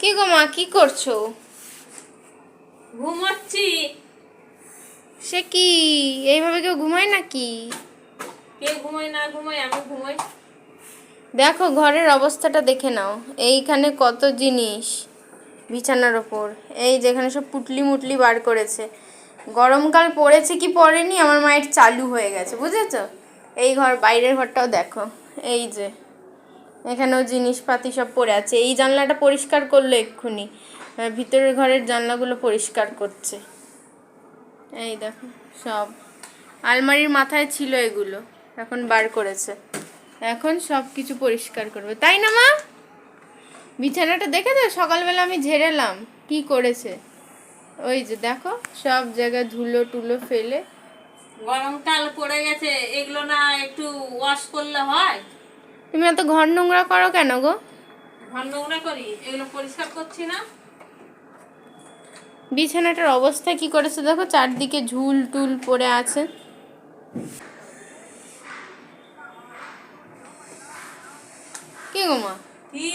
কি গো মা কি করছ? ঘুমাচ্ছি। সে কি এইভাবে কেউ ঘুমায় নাকি? কে ঘুমায় না ঘুমাই আমি ঘুমাই। দেখো ঘরের অবস্থাটা দেখে নাও। এইখানে কত জিনিস বিছানার ওপর। এই যেখানে সব পুটলি মুটলি বার করেছে। গরমকাল পড়েছে কি পড়েনি? আমার মায়ের চালু হয়ে গেছে বুঝেছ? এই ঘর বাইরের ঘরটাও দেখো। এই যে। এখানেও জিনিসপাতি সব পড়ে আছে। এই জানলাটা পরিষ্কার করল এক্ষুনি। ভিতরের ঘরের জানলাগুলো পরিষ্কার করছে। এই দেখো, সব। আলমারির মাথায় ছিল এগুলো, এখন বার করেছে। এখন সব কিছু পরিষ্কার করবে। তাই না মা? বিছানাটা দেখে দেখেছ সকালবেলা আমি ঝেড়েলাম। কি করেছে? ওই যে দেখো, সব জায়গায় ধুলো টুলো ফেলে। গরমকাল পড়ে গেছে। এগুলো না একটু ওয়াশ করলে হয়? তুমি এত ঘর নোংরা করো কেন গো? ঘর নোংরা করি? এগুলো পরিষ্কার করছি না। বিছানাটার অবস্থা কি করেছে দেখো চারদিকে ঝুল টুল পড়ে আছে। কি গো মা? কি?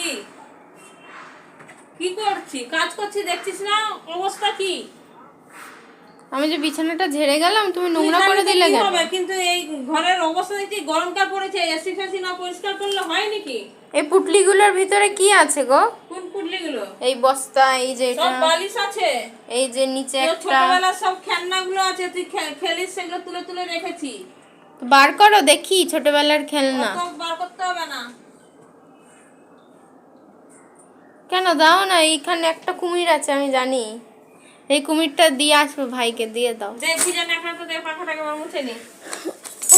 কি করছি? কাজ করছি দেখছিস না অবস্থা কি? আমি যে বিছানাটা ঝেড়ে গেলাম তুমি নোংরা করে দিলে কি কেন? হবে? কিন্তু এই ঘরের অবস্থা দেখছি গরমকাল পড়েছে এসি ফেসি না পরিষ্কার করলে হয় নাকি? এই পুটলিগুলোর ভিতরে কি আছে গো? কোন পুটলি গুলো এই বস্তা এই যে এটা সব বালিশ আছে? এই যে নিচে একটা ছোটবেলার সব খেলনা গুলো আছে তুই খেলিস সেগুলো তুলে তুলে রেখেছি। বার করো দেখি ছোটবেলার খেলনা। বার করতে হবে না। কেন দাও না এইখানে একটা কুমির আছে আমি জানি। এই কুমিরটা দিয়ে আসব ভাইকে দিয়ে দাও।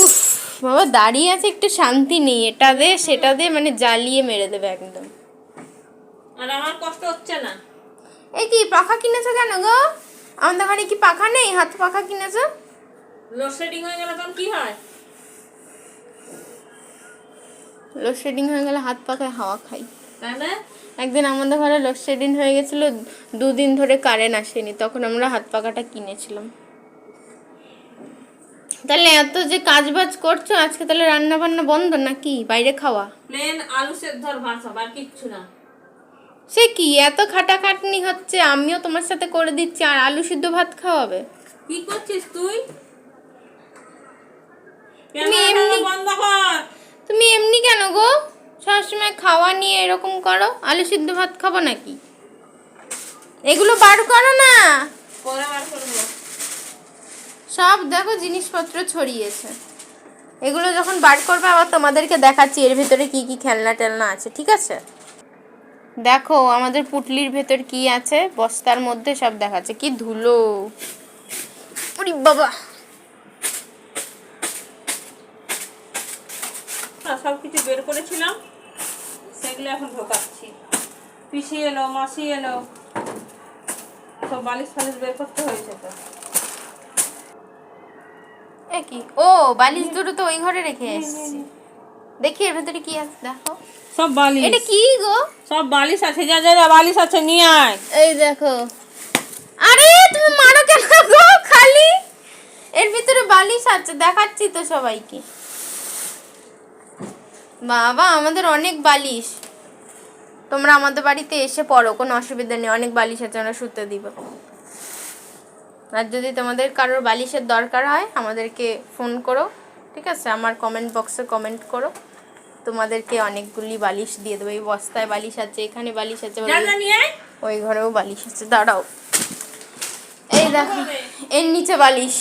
উফ বাবা দাঁড়িয়ে আছে একটু শান্তি নেই। এটা দে সেটা দে মানে জ্বালিয়ে মেরে দেবে একদম। আর আমার কষ্ট হচ্ছে না। এই কি পাখা কিনেছো কেন গো? আমাদের ঘরে কি পাখা নেই? হাত পাখা কিনেছো? লোডশেডিং হয়ে গেলে তখন কি হয়? লোডশেডিং হয়ে গেলে হাত পাখায় হাওয়া খাই। তাই না? একদিন আমাদের ঘরে লোডশেডিং হয়ে গেছিল দুদিন ধরে কারেন্ট আসেনি তখন আমরা হাত পাখাটা কিনেছিলাম। তাহলে এত যে কাজ বাজ করছ আজকে তাহলে রান্না বান্না বন্ধ নাকি? বাইরে খাওয়া? প্লেন আলু সেদ্ধ আর ভাত আর কিচ্ছু না। সে কি এত খাটাখাটনি হচ্ছে আমিও তোমার সাথে করে দিচ্ছি আর আলু সিদ্ধ ভাত খাওয়াবে? কি করছিস তুই? তুমি এমনি- বন্ধ কর। তুমি এমনি কেন গো? সবসময় খাওয়া নিয়ে এরকম করো? আলু সিদ্ধ ভাত খাব নাকি? এগুলো বার করো না। সব দেখো জিনিসপত্র ছড়িয়েছে। এগুলো যখন বার করবে আবার তোমাদেরকে দেখাচ্ছি এর ভেতরে কি কি খেলনা টেলনা আছে ঠিক আছে? দেখো আমাদের পুটলির ভেতর কি আছে বস্তার মধ্যে সব দেখাচ্ছে। কি ধুলো। ওরে বাবা সব কিছু বের করেছিলাম। সেগুলো এখন ঢোকাচ্ছি। পিসি এলো মাসি এলো। সব বালিশ ফালিশ বের করতে হয়েছে তো। কি? ও বালিশ দুটো তো ওই ঘরে রেখে এসেছি। দেখি এর ভেতরে কি আছে দেখো। সব বালিশ। এটা কি গো? সব বালিশ আছে যা যা যা বালিশ আছে নিয়ে আয়। এই দেখো। আরে তুমি মারো কেন গো? খালি। এর ভিতরে বালিশ আছে দেখাচ্ছি তো সবাইকে। বাবা আমাদের অনেক বালিশ। তোমরা আমাদের বাড়িতে এসে পড়ো কোনো অসুবিধা নেই অনেক বালিশ আছে আমরা শুতে দিব। আর যদি তোমাদের কারোর বালিশের দরকার হয় আমাদেরকে ফোন করো ঠিক আছে? আমার কমেন্ট বক্সে কমেন্ট করো। তোমাদেরকে অনেকগুলি বালিশ দিয়ে দেবো। এই বস্তায় বালিশ আছে এখানে বালিশ আছে ওই ঘরেও বালিশ আছে দাঁড়াও। এই দেখো এর নিচে বালিশ।